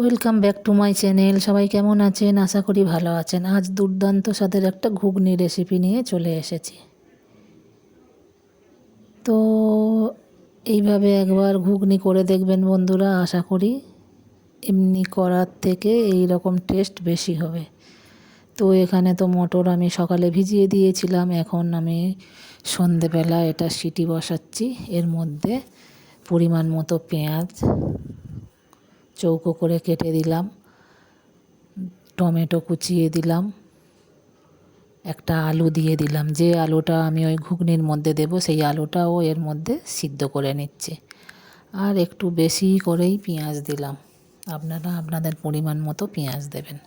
Welcome back to my channel সবাই কেমন আছেন? আশা করি ভালো আছেন। আজ দুর্দান্ত স্বাদের একটা ঘুগনি রেসিপি নিয়ে চলে এসেছি। তো এইভাবে একবার ঘুগনি করে দেখবেন বন্ধুরা, আশা করি এমনি করার থেকে এই রকম টেস্ট বেশি হবে। তো এখানে তো মটর আমি সকালে ভিজিয়ে দিয়েছিলাম, এখন আমি সন্ধেবেলা এটা সিটি বসাচ্ছি। এর মধ্যে পরিমাণ মতো পেঁয়াজ চৌকো করে কেটে দিলাম, টমেটো কুচিয়ে দিলাম, একটা আলু দিয়ে দিলাম। যে আলুটা আমি ওই ঘুগনির মধ্যে দেব, সেই আলুটাও এর মধ্যে সিদ্ধ করে নিচ্ছে। আর একটু বেশি করেই পেঁয়াজ দিলাম। আপনারা আপনাদের পরিমাণ মতো পেঁয়াজ দেবেন।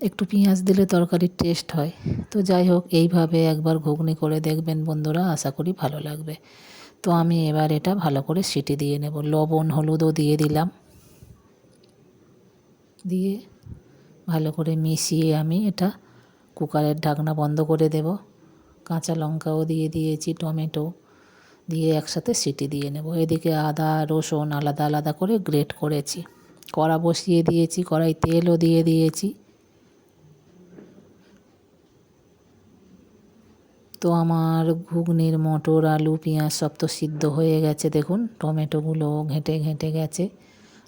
একটু পেঁয়াজ দিলে তরকারির টেস্ট হয়। তো যাই হোক, এইভাবে একবার ঘুগনি করে দেখবেন বন্ধুরা, আশা করি ভালো লাগবে। তো আমি এবার এটা ভালো করে সিটি দিয়ে নেব। লবণ, হলুদও দিয়ে দিলাম। দিয়ে ভালো করে মিশিয়ে আমি এটা কুকারের ঢাকনা বন্ধ করে দেব। কাঁচা লঙ্কাও দিয়ে দিয়েছি, টমেটো দিয়ে একসাথে সিটি দিয়ে নেব। এদিকে আদা, রসুন আলাদা আলাদা করে গ্রেট করেছি। কড়া বসিয়ে দিয়েছি, কড়াই তেলও দিয়ে দিয়েছি। তো আমার ঘুগনির, মটর, আলু, পেঁয়াজ সব তো সিদ্ধ হয়ে গেছে। দেখুন, টমেটোগুলো ঘেঁটে ঘেঁটে গেছে,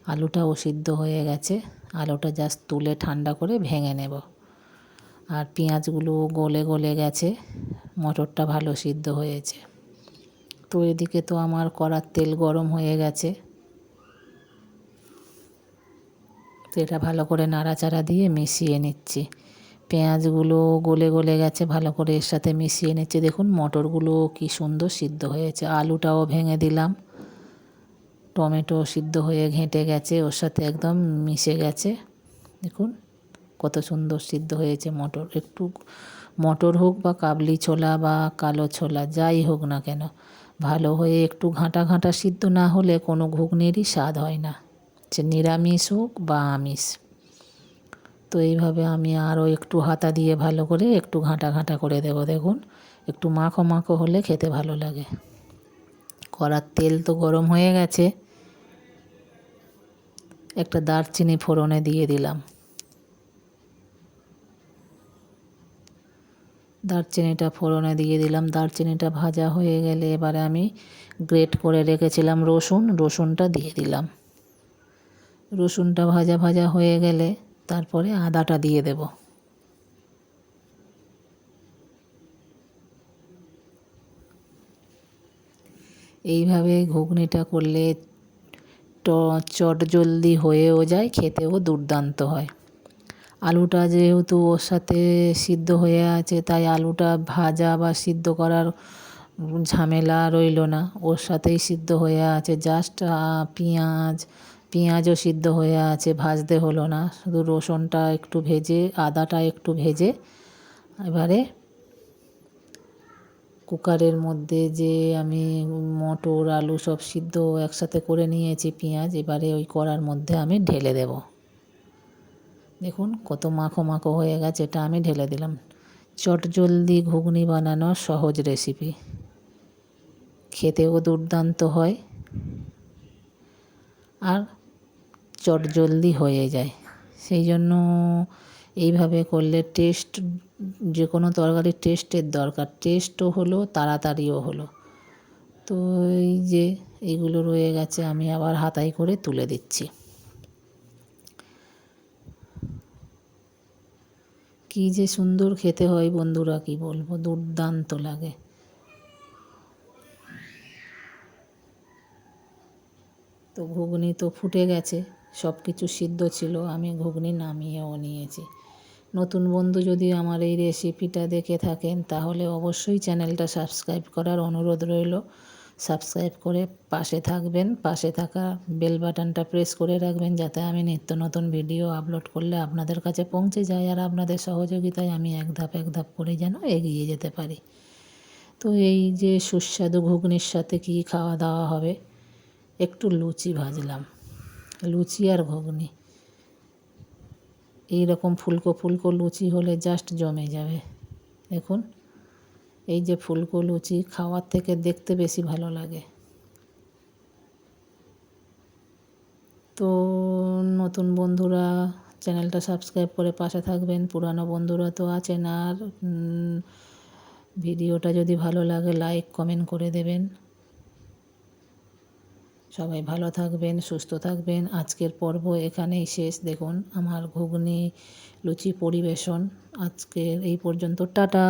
আলুটাও সিদ্ধ হয়ে গেছে। আলুটা জাস্ট তুলে ঠান্ডা করে ভেঙে নেব। আর পেঁয়াজগুলো গলে গলে গেছে, মটরটা ভালো সিদ্ধ হয়েছে। তো এদিকে তো আমার কড়ার তেল গরম হয়ে গেছে। তো এটা ভালো করে নাড়াচাড়া দিয়ে মিশিয়ে নিচ্ছি। পেঁয়াজগুলো গলে গলে গেছে, ভালো করে এর সাথে মিশিয়ে নিচ্ছি। দেখুন, মটরগুলো কি সুন্দর সিদ্ধ হয়েছে। আলুটাও ভেঙে দিলাম। টমেটো সিদ্ধ হয়ে ঘেঁটে গেছে, ওর সাথে একদম মিশে গেছে। দেখুন, কত সুন্দর সিদ্ধ হয়েছে মটর। একটু মটর হোক বা কাবলি ছোলা বা কালো ছোলা, যাই হোক না কেন, ভালো হয়ে একটু ঘাঁটা ঘাঁটা সিদ্ধ না হলে কোনো ঘুগনিরই স্বাদ হয় না। সে নিরামিষ হোক বা আমিষ। তো এইভাবে আমি আরও একটু হাতা দিয়ে ভালো করে একটু ঘাঁটা ঘাঁটা করে দেব। দেখুন, একটু মাখো মাখো হলে খেতে ভালো লাগে। কড়ার তেল তো গরম হয়ে গেছে। একটা দারচিনি ফোড়নে দিয়ে দিলাম। দারচিনিটা ফোড়নে দিয়ে দিলাম। দারচিনিটা ভাজা হয়ে গেলে এবারে আমি গ্রেট করে রেখেছিলাম রসুন। রসুনটা দিয়ে দিলাম। রসুনটা ভাজা ভাজা হয়ে গেলে তারপরে আদাটা দিয়ে দেব। এইভাবে ঘুগনিটা করলে চট জলদি হয়েও যায়, খেতেও দুর্দান্ত হয়। আলুটা যেহেতু ওর সাথে সিদ্ধ হয়ে আছে, তাই আলুটা ভাজা বা সিদ্ধ করার ঝামেলা রইল না। ওর সাথেই সিদ্ধ হয়ে আছে, জাস্ট পেঁয়াজ, পেঁয়াজও সিদ্ধ হয়ে আছে, ভাজতে হলো না। শুধু রসুনটা একটু ভেজে, আদাটা একটু ভেজে, এবারে কুকারের মধ্যে যে আমি মটর, আলু সব সিদ্ধ একসাথে করে নিয়েছি, পেঁয়াজ, এবারে ওই কড়ার মধ্যে আমি ঢেলে দেব। দেখুন কত মাখো মাখো হয়ে গেছে, এটা আমি ঢেলে দিলাম। চট জলদি ঘুগনি বানানো সহজ রেসিপি খেতেও দুর্দান্ত হয় আর চট জলদি হয়ে যায়। সেই জন্য এইভাবে করলে টেস্ট যে কোনো তরকারির টেস্টের দরকার টেস্টও হলো, তাড়াতাড়িও হলো। তো এই যে এইগুলো রয়ে গেছে, আমি আবার হাতাই করে তুলে দিচ্ছি। কী যে সুন্দর খেতে হয় বন্ধুরা, কি বলব, দুর্দান্ত লাগে। তো ঘুগনি তো ফুটে গেছে সব কিছু সিদ্ধ ছিল, আমি ঘুগনি নামিয়েও নিয়েছি। নতুন বন্ধু যদি আমার এই রেসিপিটা দেখে থাকেন, তাহলে অবশ্যই চ্যানেলটা সাবস্ক্রাইব করার অনুরোধ রইল। সাবস্ক্রাইব করে পাশে থাকবেন, পাশে থাকা বেল বাটনটা প্রেস করে রাখবেন, যাতে আমি নিত্য নতুন ভিডিও আপলোড করলে আপনাদের কাছে পৌঁছে যায় আর আপনাদের সহযোগিতায় আমি এক ধাপ এক ধাপ করে যেন এগিয়ে যেতে পারি। তো এই যে সুস্বাদু ঘুগনির সাথে কী খাওয়া দাওয়া হবে, একটু লুচি ভাজলাম। লুচি আর ঘুগনি। এই রকম ফুলকো ফুলকো লুচি হলে জাস্ট জমে যাবে। দেখুন, এই যে ফুলকো লুচি খাওয়ার থেকে দেখতে বেশি ভালো লাগে। তো নতুন বন্ধুরা, চ্যানেলটা সাবস্ক্রাইব করে পাশে থাকবেন। পুরানো বন্ধুরা তো আছেন আর ভিডিওটা যদি ভালো লাগে লাইক কমেন্ট করে দেবেন। সবাই ভালো থাকবেন, সুস্থ থাকবেন। আজকের পর্ব এখানেই শেষ। দেখুন, আমার ঘুগনি লুচি পরিবেশন আজকের এই পর্যন্ত। টাটা!